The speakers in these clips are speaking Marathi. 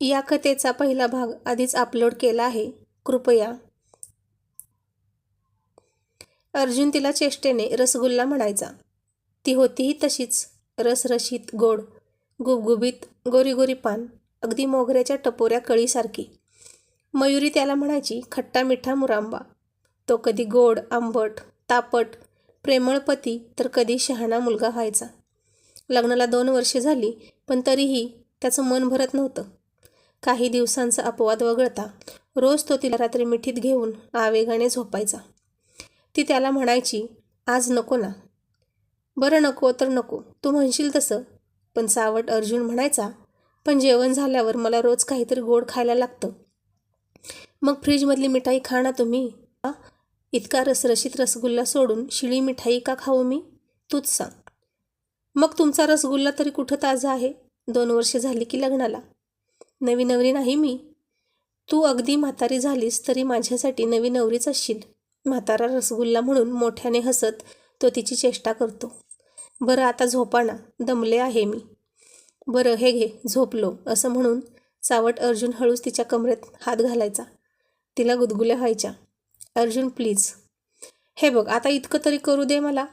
या कथेचा पहिला भाग आधीच अपलोड केला आहे. कृपया. अर्जुन तिला चेष्टेने रसगुल्ला म्हणायचा. ती होतीही तशीच रसरशीत गोड गुबगुबीत गोरी गोरी पान अगदी मोगऱ्याच्या टपोऱ्या कळीसारखी. मयुरी त्याला म्हणायची खट्टा मिठा मुरांबा. तो कधी गोड आंबट तापट प्रेमळपती तर कधी शहाणा मुलगा व्हायचा. लग्नाला दोन वर्षे झाली पण तरीही त्याचं मन भरत नव्हतं. काही दिवसांचा अपवाद वगळता रोज तो तिला रात्री मिठीत घेऊन आवेगाने झोपायचा. ती त्याला म्हणायची आज नको ना. बरं नको तर नको तू म्हणशील तसं. पण सावट अर्जुन म्हणायचा पण जेवण झाल्यावर मला रोज काहीतरी गोड खायला लागतं. मग फ्रीजमधली मिठाई खा ना तुम्ही. इतका रसरशीत रसगुल्ला सोडून शिळी मिठाई का खाऊ मी? तूच सांग. मग तुमचा रसगुल्ला तरी कुठं ताजा आहे? दोन वर्षे झाली की लग्नाला. नवी नवरी नाही मी. तू अगदी म्हातारी झालीस तरी माझ्यासाठी नवी नवरीच असशील. म्हातारा रसगुल्ला म्हणून मोठ्याने हसत तो तिची चेष्टा करतो. बरं आता झोपाना दमले आहे मी. बरं हे घे झोपलो असं म्हणून सावट अर्जुन हळूच तिच्या कमरेत हात घालायचा. तिला गुदगुल्या व्हायच्या. अर्जुन प्लीज. हे बघ आता इतकं तरी करू दे मला.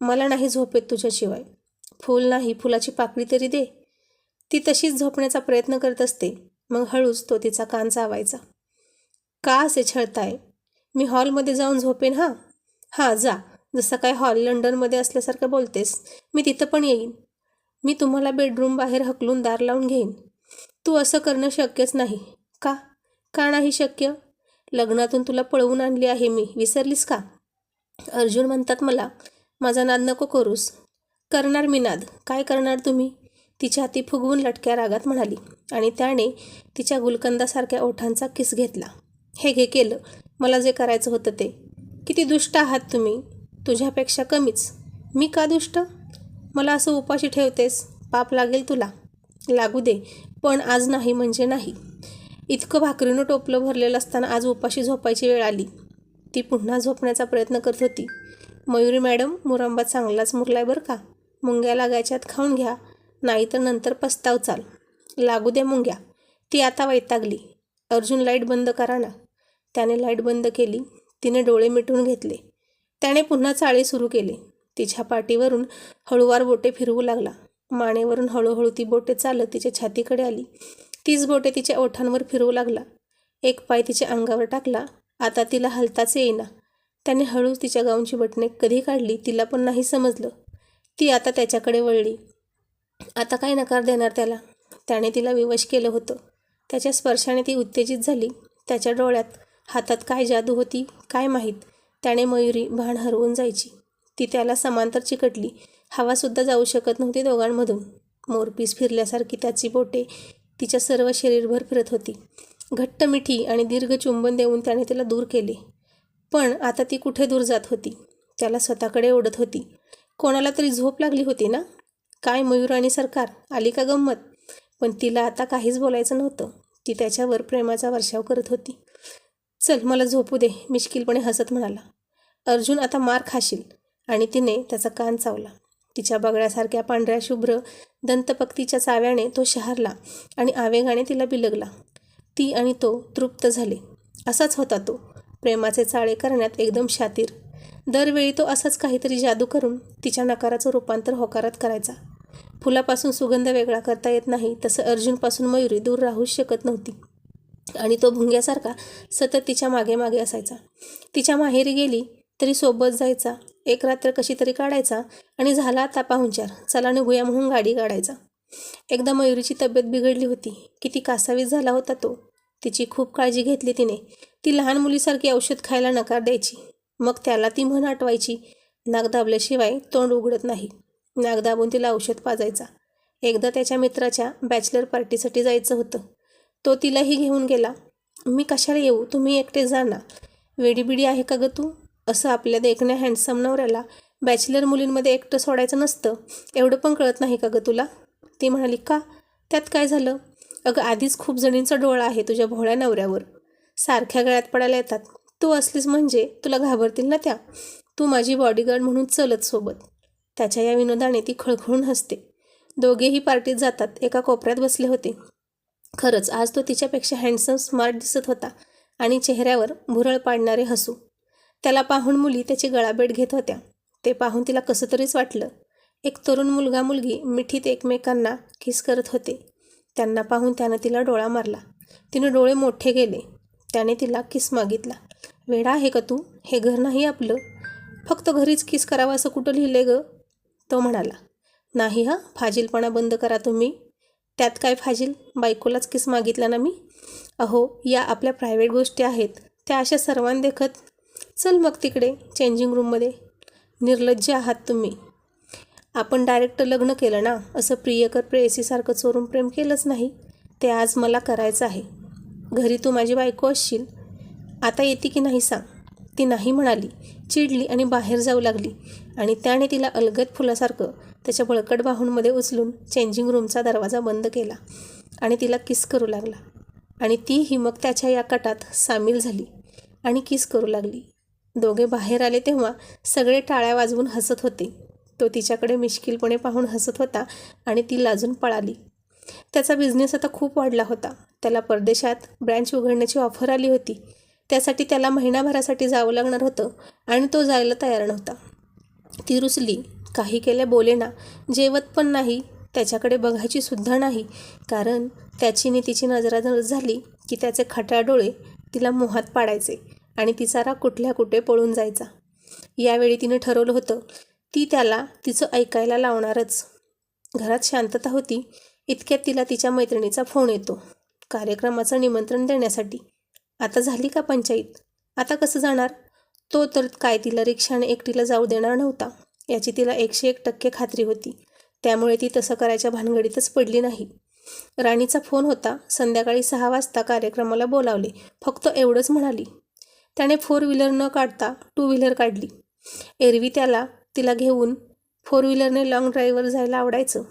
मला नाही झोपेत तुझ्याशिवाय. फूल नाही फुलाची पाकळी तरी दे. ती तशीच झोपण्याचा प्रयत्न करत असते. मग हळूच तो तिचा कान चावायचा. का असे छळताय? मी हॉलमध्ये जाऊन झोपेन हां? हां जा. जसं काय हॉल लंडनमध्ये असल्यासारखं बोलतेस. मी तिथं पण येईन. मी तुम्हाला बेडरूम बाहेर हकलून दार लावून घेईन. तू असं करणं शक्यच नाही. का? का नाही शक्य? लग्नातून तुला पळवून आणली आहे मी. विसरलीस का? अर्जुन म्हणतात मला माझा नाद नको करूस. करणार मी नाद काय करणार तुम्ही? तिच्या हाती फुगवून लटक्या रागात म्हणाली आणि त्याने तिच्या गुलकंदासारख्या ओठांचा किस घेतला. हे घे केलं. मला जे करायचं होतं ते. किती दुष्ट आहात तुम्ही. तुझ्यापेक्षा कमीच. मी का दुष्ट? मला असं उपाशी ठेवतेस. पाप लागेल तुला. लागू दे. पण आज नाही म्हणजे नाही. इतकं भाकरीनं टोपलं भरलेलं असताना आज उपाशी झोपायची वेळ आली. ती पुन्हा झोपण्याचा प्रयत्न करत होती. मयुरी मॅडम मुरंबा चांगलाच मुरलाय बरं का. मुंग्या लागायच्यात खाऊन घ्या. नाही तर नंतर पस्ताव चाल. लागू दे मुंग्या. ती आता वैतागली. अर्जुन लाइट बंद करा ना त्याने लाइट बंद केली. तिने डोळे मिटून घेतले. त्याने पुन्हा चाळे सुरू केले. तिच्या पाठीवरून हळूवार बोटे फिरवू लागला. मानेवरून हळूहळू ती बोटे चालत तिच्या छातीकडे आली. तीच बोटे तिच्या ओठांवर फिरवू लागला. एक पाय तिच्या अंगावर टाकला. आता तिला हलताच येईना. त्याने हळूच तिच्या गाऊनची बटणे कधी काढली तिला पण नाही समजलं. ती आता त्याच्याकडे वळली. आता काय नकार देणार त्याला? त्याने तिला विवश केलं होतं. त्याच्या स्पर्शाने ती उत्तेजित झाली. त्याच्या डोळ्यात हातात काय जादू होती काय माहीत? त्याने मयुरी भान हरवून जायची. ती त्याला समांतर चिकटली. हवासुद्धा जाऊ शकत नव्हती दोघांमधून. मोरपीस फिरल्यासारखी त्याची बोटे तिच्या सर्व शरीरभर फिरत होती. घट्ट मिठी आणि दीर्घ चुंबन देऊन त्याने तिला दूर केले. पण आता ती कुठे दूर जात होती? त्याला स्वतःकडे ओढत होती. कोणाला तरी झोप लागली होती ना? काय मयूर आणि सरकार? आली का गंमत? पण तिला आता काहीच बोलायचं नव्हतं. ती त्याच्यावर प्रेमाचा वर्षाव करत होती. चल मला झोपू दे मिश्किलपणे हसत म्हणाला. अर्जुन आता मार खाशील. आणि तिने त्याचा कान चावला. तिच्या बगड्यासारख्या पांढऱ्या शुभ्र दंतपक्तीच्या चाव्याने तो शहारला आणि आवेगाने तिला बिलगला. ती आणि तो तृप्त झाले. असाच होता तो. प्रेमाचे चाळे करण्यात एकदम शातीर. दरवेळी तो असाच काहीतरी जादू करून तिच्या नकाराचं रूपांतर होकारात करायचा. फुलापासून सुगंध वेगळा करता येत नाही तसं अर्जुनपासून मयुरी दूर राहूच शकत नव्हती. आणि तो भुंग्यासारखा सतत तिच्यामागे मागे असायचा. तिच्या माहेरी गेली तरी सोबत जायचा एक रात्र कशी तरी काढायचा आणि झाला आता पाहुणचार चला निघूया म्हणून गाडी काढायचा. एकदा मयुरीची तब्येत बिघडली होती किती कासावीस झाला होता तो. तिची खूप काळजी घेतली तिने. ती लहान मुलीसारखी औषध खायला नकार द्यायची. मग त्याला ती म्हण आठवायची. नाक दाबल्याशिवाय तोंड उघडत नाही. नाक दाबून तिला औषध पाजायचा. एकदा त्याच्या मित्राच्या बॅचलर पार्टीसाठी जायचं होतं. तो तिलाही घेऊन गेला. मी कशाला येऊ? तुम्ही एकटे जा ना वेडीबिडी आहे का गं तू? असं आपल्या देखण्या हँडसम नवऱ्याला बॅचलर मुलींमध्ये एकटं सोडायचं नसतं. एवढं पण कळत नाही का गं तुला? ती म्हणाली का? त्यात काय झालं? अगं आधीच खूप जणींचा डोळा आहे तुझ्या भोळ्या नवऱ्यावर. सारख्या गळ्यात पडायला येतात. तू असलीस म्हणजे तुला घाबरतील ना त्या. तू माझी बॉडीगार्ड म्हणून चलत सोबत. त्याच्या या विनोदाने ती खळखळून हसते. दोघेही पार्टीत जातात. एका कोपऱ्यात बसले होते. खरंच आज तो तिच्यापेक्षा हँडसम स्मार्ट दिसत होता आणि चेहऱ्यावर भुरळ पाडणारे हसू. त्याला पाहून मुली त्याची गळाबेट घेत होत्या. ते पाहून तिला कसं तरीच वाटलं. एक तरुण मुलगा मुलगी मिठीत एकमेकांना किस करत होते. त्यांना पाहून त्यानं तिला डोळा मारला. तिने डोळे मोठे गेले त्याने तिला किस मागितला. वेडा आहे का तू? हे घर नाही आपलं. फक्त घरीच किस करावं असं कुठं लिहिले ग? तो म्हणाला. नाही हां फाजीलपणा बंद करा तुम्ही. त्यात काय फाजील? बायकोलाच किस मागितला ना मी? अहो या आपल्या प्रायव्हेट गोष्टी आहेत. त्या अशा सर्वांदेखत चल मग तिकडे चेंजिंग रूममध्ये निर्लज्ज आहात तुम्ही. आपण डायरेक्ट लग्न केलं ना? असं प्रियकर प्रेयसीसारखं चोरून प्रेम केलंच नाही. ते आज मला करायचं आहे. घरी तू माझी बायको असशील. आता येते की नाही सांग. ती नाही म्हणाली. चिडली आणि बाहेर जाऊ लागली. आणि त्याने तिला अलगद फुलासारखं त्याच्या बळकट बाहूंमध्ये उचलून चेंजिंग रूमचा दरवाजा बंद केला आणि तिला किस करू लागला. आणि ती मग त्याच्या या कटात सामील झाली आणि किस करू लागली. दोघे बाहेर आले तेव्हा सगळे टाळ्या वाजवून हसत होते. तो तिच्याकडे मिश्किलपणे पाहून हसत होता आणि ती लाजून पळाली. त्याचा बिझनेस आता खूप वाढला होता. त्याला परदेशात ब्रँच उघडण्याची ऑफर आली होती. त्यासाठी त्याला महिनाभरासाठी जावं लागणार होतं आणि तो जायला तयार नव्हता. ती रुसली. काही केले बोले ना. जेवत पण नाही. त्याच्याकडे बघायची सुद्धा नाही. कारण त्याची नी तिची नजरानजर झाली की त्याचे खटाळ डोळे तिला मोहात पाडायचे आणि तिचा राग कुठल्या कुठे पळून जायचा. यावेळी तिने ठरवलं होतं ती त्याला तिचं ऐकायला लावणारच. घरात शांतता होती. इतक्यात तिला तिच्या मैत्रिणीचा फोन येतो. कार्यक्रमाचं निमंत्रण देण्यासाठी. आता झाली का पंचायत आता कसं जाणार? तो तर काय तिला रिक्षाने एकटीला जाऊ देणार नव्हता. याची तिला एकशे एक टक्के खात्री होती. त्यामुळे ती तसं करायच्या भानगडीतच पडली नाही. राणीचा फोन होता. संध्याकाळी सहा वाजता कार्यक्रमाला बोलावले. फक्त एवढंच म्हणाली. त्याने फोर व्हीलर न काढता टू व्हीलर काढली. एरवी त्याला तिला घेऊन फोर व्हीलरने लाँग ड्राईव्हवर जायला आवडायचं.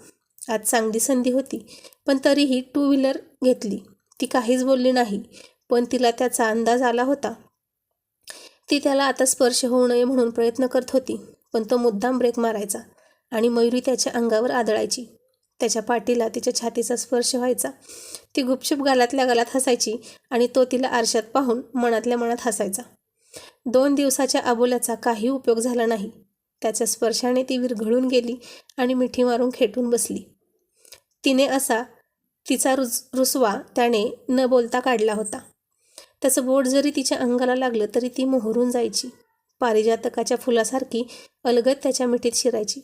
आज चांगली संधी होती. पण तरीही टू व्हीलर घेतली. ती काहीच बोलली नाही. पण तिला त्याचा अंदाज आला होता. ती त्याला आता स्पर्श होऊ नये म्हणून प्रयत्न करत होती पण तो मुद्दाम ब्रेक मारायचा आणि मयुरी त्याच्या अंगावर आदळायची. त्याच्या पाठीला तिच्या छातीचा स्पर्श व्हायचा. ती गुपचूप गालातल्या गालात हसायची आणि तो तिला आरशात पाहून मनातल्या मनात हसायचा. दोन दिवसाच्या अबोल्याचा काही उपयोग झाला नाही. त्याच्या स्पर्शाने ती विरघळून गेली आणि मिठी मारून खेटून बसली. तिने असा तिचा रुस रुसवा त्याने न बोलता काढला होता. त्याचं बोट जरी तिच्या अंगाला लागलं तरी ती मोहरून जायची. पारिजातकाच्या फुलासारखी अलगद त्याच्या मिठीत शिरायची.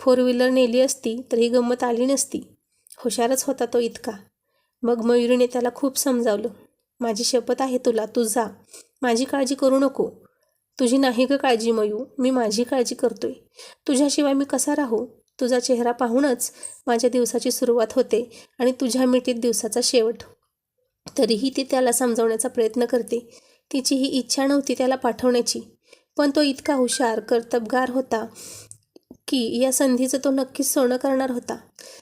फोर व्हीलर नेली असती तर ही गंमत आली नसती. हुशारच होता तो इतका. मग मयुरीने त्याला खूप समजावलं. माझी शपथ आहे तुला तू जा. माझी काळजी करू नको. तुझी नाही ग काळजी मयू मी माझी काळजी करतोय. तुझ्याशिवाय मी कसा राहू? तुझा चेहरा पाहूनच माझ्या दिवसाची सुरुवात होते आणि तुझ्या मिठीत दिवसाचा शेवट. तरीही ती त्याला समजावण्याचा प्रयत्न करते. तिची ही इच्छा नव्हती त्याला पाठवण्याची. पण तो इतका हुशार कर्तबगार होता की या संधीचं तो नक्कीच सोनं करणार होता.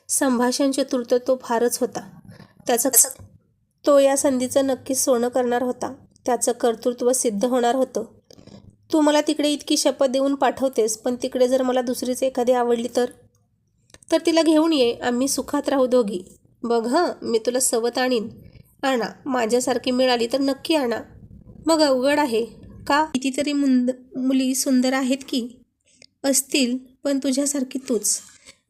संभाषण चतुर्थ तो फारच होता. त्याचं तो या संधीचं नक्कीच सोनं करणार होता. त्याचं कर्तृत्व सिद्ध होणार होतं. तू मला तिकडे इतकी शपथ देऊन पाठवतेस पण तिकडे जर मला दुसरीच एखादी आवडली तर? तर तिला घेऊन ये आम्ही सुखात राहू दोघी. बघ हं मी तुला सवत आणीन. आणा माझ्यासारखी मिळाली तर नक्की आणा. मग अवघड आहे. का? कितीतरी मुंद मुली सुंदर आहेत की? असतील पण तुझ्यासारखी तूच.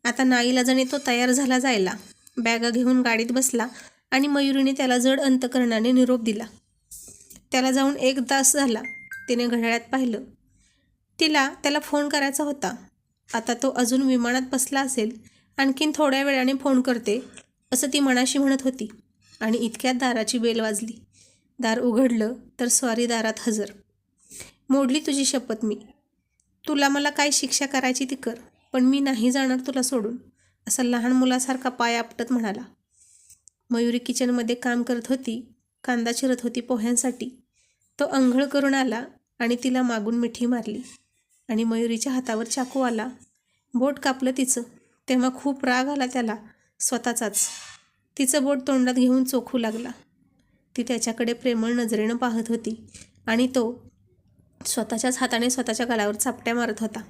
आता नाईलाजाने तो तयार झाला जायला. बॅगा घेऊन गाडीत बसला आणि मयुरीने त्याला जड अंतकरणाने निरोप दिला. त्याला जाऊन एक तास झाला. तिने घड्याळ्यात पाहिलं. तिला त्याला फोन करायचा होता. आता तो अजून विमानात बसला असेल. आणखीन थोड्या वेळाने फोन करते असं ती मनाशी म्हणत होती. आणि इतक्यात दाराची बेल वाजली. दार उघडलं तर स्वारी दारात हजर. मोडली तुझी शपथ मी. तुला मला काय शिक्षा करायची ती कर पण मी नाही जाणार तुला सोडून असा लहान मुलासारखा पाय आपटत म्हणाला. मयुरी किचनमध्ये काम करत होती कांदा चिरत होती पोह्यांसाठी. तो अंघळ करून आला आणि तिला मागून मिठी मारली. आणि मयुरीच्या हातावर चाकू आला. बोट कापलं तिचं तेव्हा खूप राग आला त्याला स्वतःचाच. तिचं बोट तोंडात घेऊन चोखू लागला. ती त्याच्याकडे प्रेमळ नजरेनं पाहत होती आणि तो स्वतःच्याच हाताने स्वतःच्या गालावर चापट्या मारत होता.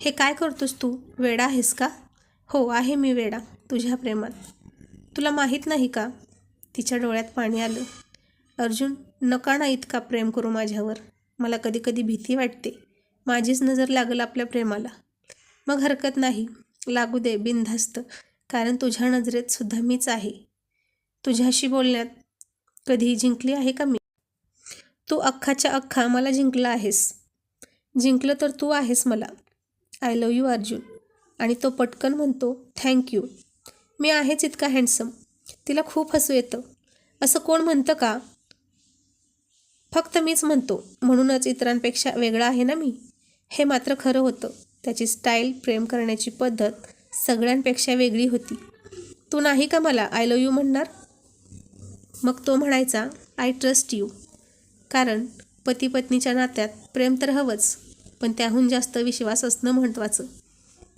हे काय करतोस तू? वेडा आहेस का? हो आहे मी वेडा तुझ्या प्रेमात. तुला माहीत नाही का? तिच्या डोळ्यात पाणी आलं. अर्जुन नका ना इतका प्रेम करू माझ्यावर. मला कधी कधी भीती वाटते. माझीच नजर लागल आपल्या प्रेमाला. मग हरकत नाही. लागू दे बिनधास्त. कारण तुझ्या नजरेत सुद्धा मीच आहे. तुझ्याशी बोलण्यात कधी जिंकली आहे का मी? तू अख्खाच्या अख्खा मला जिंकला आहेस. जिंकलं तर तू आहेस मला. I love you Arjun. आणि तो पटकन म्हणतो थँक्यू मी आहेच इतका हँडसम तिला खूप हसू येतं. असं कोण म्हणतं का? फक्त मीच म्हणतो. म्हणूनच इतरांपेक्षा वेगळा आहे ना मी? हे मात्र खरं होतं. त्याची स्टाईल प्रेम करण्याची पद्धत सगळ्यांपेक्षा वेगळी होती. तू नाही का मला आय लव यू म्हणणार? मग तो म्हणायचा आय ट्रस्ट यू कारण पती पत्नीच्या नात्यात प्रेम तर हवंच पण त्याहून जास्त विश्वास असणं महत्त्वाचं.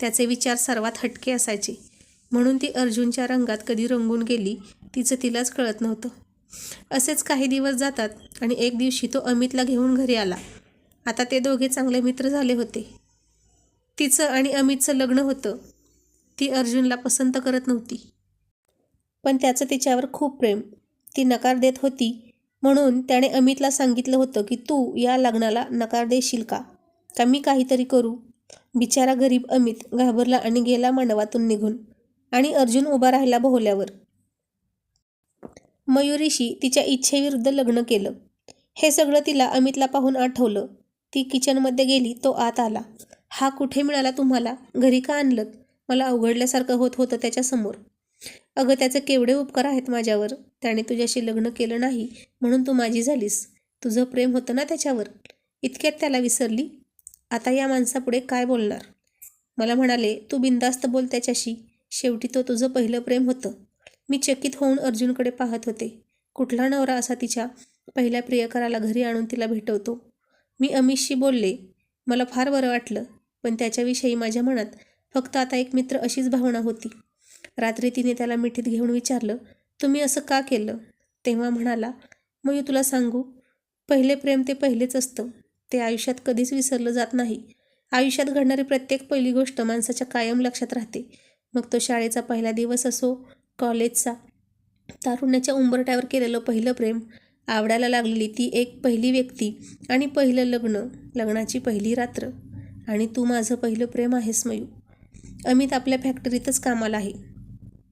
त्याचे विचार सर्वात हटके असायचे. म्हणून ती अर्जुनच्या रंगात कधी रंगून गेली तिचं तिलाच कळत नव्हतं. असेच काही दिवस जातात आणि एक दिवशी तो अमितला घेऊन घरी आला. आता ते दोघे चांगले मित्र झाले होते. तिचं आणि अमितचं लग्न होतं. ती अर्जुनला पसंत करत नव्हती. पण त्याचं तिच्यावर खूप प्रेम. ती नकार देत होती म्हणून त्याने अमितला सांगितलं होतं की तू या लग्नाला नकार देशील का? का मी काहीतरी करू? बिचारा गरीब अमित घाबरला आणि गेला मांडवातून निघून आणि अर्जुन उभा राहिला भोवल्यावर मयुरीशी तिच्या इच्छेविरुद्ध लग्न केलं. हे सगळं तिला अमितला पाहून आठवलं. ती किचनमध्ये गेली तो आत आला. हा कुठे मिळाला तुम्हाला? घरी का आणलं मला अवघडल्यासारखं होत होतं त्याच्यासमोर. अगं त्याचे केवढे उपकार आहेत माझ्यावर. त्याने तुझ्याशी लग्न केलं नाही म्हणून तू माझी झालीस. तुझं प्रेम होतं ना त्याच्यावर? इतक्यात त्याला विसरली? आता या माणसापुढे काय बोलणार? मला म्हणाले तू बिंदास्त बोल त्याच्याशी. शेवटी तो तुझं पहिलं प्रेम होतं. मी चकित होऊन अर्जुनकडे पाहत होते. कुठला नवरा असा तिच्या पहिल्या प्रियकराला घरी आणून तिला भेटवतो? मी अमितशी बोलले मला फार बरं वाटलं पण त्याच्याविषयी माझ्या मनात फक्त आता एक मित्र अशीच भावना होती. रात्री तिने त्याला मिठीत घेऊन विचारलं तुम्ही असं का केलं? तेव्हा म्हणाला मग तुला सांगू पहिले प्रेम ते पहिलेच असतं. ते आयुष्यात कधीच विसरलं जात नाही. आयुष्यात घडणारी प्रत्येक पहिली गोष्ट माणसाच्या कायम लक्षात राहते. मग तो शाळेचा पहिला दिवस असो कॉलेजचा तारुण्याच्या उंबरट्यावर केलेलं पहिलं प्रेम आवडायला लागलेली ती एक पहिली व्यक्ती आणि पहिलं लग्न लग्नाची पहिली रात्र. आणि तू माझं पहिलं प्रेम आहेस मयू. अमित आपल्या फॅक्टरीतच कामाला आहे.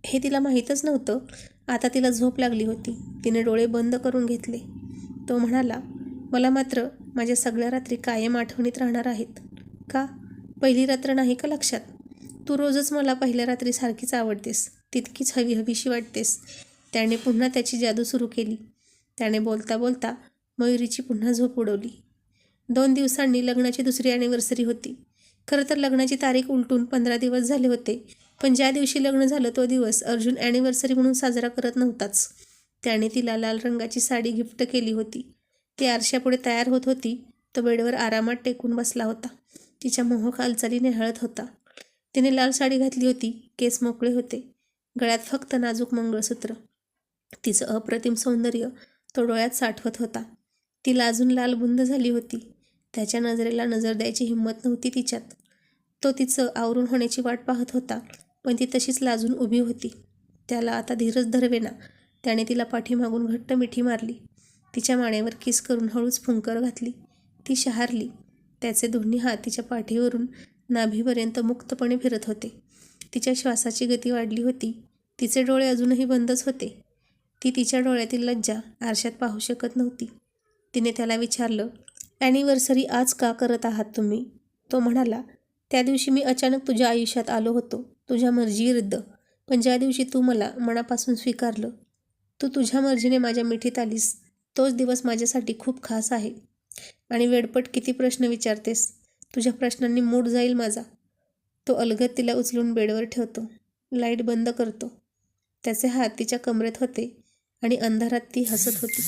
हे तिला माहीतच नव्हतं. आता तिला झोप लागली होती. तिने डोळे बंद करून घेतले. तो म्हणाला मला मात्र माझ्या सगळ्या रात्री कायम आठवणीत राहणार आहेत. का? पहिली रात्र नाही का लक्षात? तू रोजच मला पहिल्या रात्री सारखीच आवडतेस. तितकीच हवी हवीशी वाटतेस. त्याने पुन्हा त्याची जादू सुरू केली. त्याने बोलता बोलता मयुरीची पुन्हा झोप उडवली. दोन दिवसांनी लग्नाची दुसरी ॲनिव्हर्सरी होती. खरं तर लग्नाची तारीख उलटून पंधरा दिवस झाले होते. पण ज्या दिवशी लग्न झालं तो दिवस अर्जुन ॲनिव्हर्सरी म्हणून साजरा करत नव्हताच. त्याने तिला लाल रंगाची साडी गिफ्ट केली होती. ती आरशापुढे तयार होत होती. तो बेडवर आरामात टेकून बसला होता. तिच्या मोहक हालचालीने हळत होता. तिने लाल साडी घातली होती. केस मोकळे होते. गळ्यात फक्त नाजूक मंगळसूत्र. तिचं अप्रतिम सौंदर्य तो डोळ्यात साठवत होता. ती लाजून लाल बुंद झाली होती. त्याच्या नजरेला नजर द्यायची हिंमत नव्हती तिच्यात. तो तिचं आवरून होण्याची वाट पाहत होता पण ती तशीच लाजून उभी होती. त्याला आता धीरच धरवेना. त्याने तिला पाठीमागून घट्ट मिठी मारली. तिच्या मानेवर किस करून हळूच फुंकर घातली. ती शहारली. त्याचे दोन्ही हात तिच्या पाठीवरून नाभीपर्यंत मुक्तपणे फिरत होते. तिच्या श्वासाची गती वाढली होती. तिचे डोळे अजूनही बंदच होते. ती तिच्या डोळ्यातील लज्जा आरशात पाहू शकत नव्हती. तिने त्याला विचारलं ॲनिव्हर्सरी आज का करत आहात तुम्ही? तो म्हणाला त्या दिवशी मी अचानक तुझ्या आयुष्यात आलो होतो. तुझ्या मर्जीविरुद्ध पण ज्या दिवशी तू मला मनापासून स्वीकारलं तू तुझ्या मर्जीने माझ्या मिठीत आलीस. तोच दिवस माझ्यासाठी खूप खास आहे. आणि वेडपट किती प्रश्न विचारतेस. तुझ्या प्रश्नांनी मूड जाईल माझा. तो अलगद तिला उचलून बेडवर ठेवतो. लाइट बंद करतो. त्याचे हात तिच्या कमरेत होते आणि अंधारात ती हसत होती.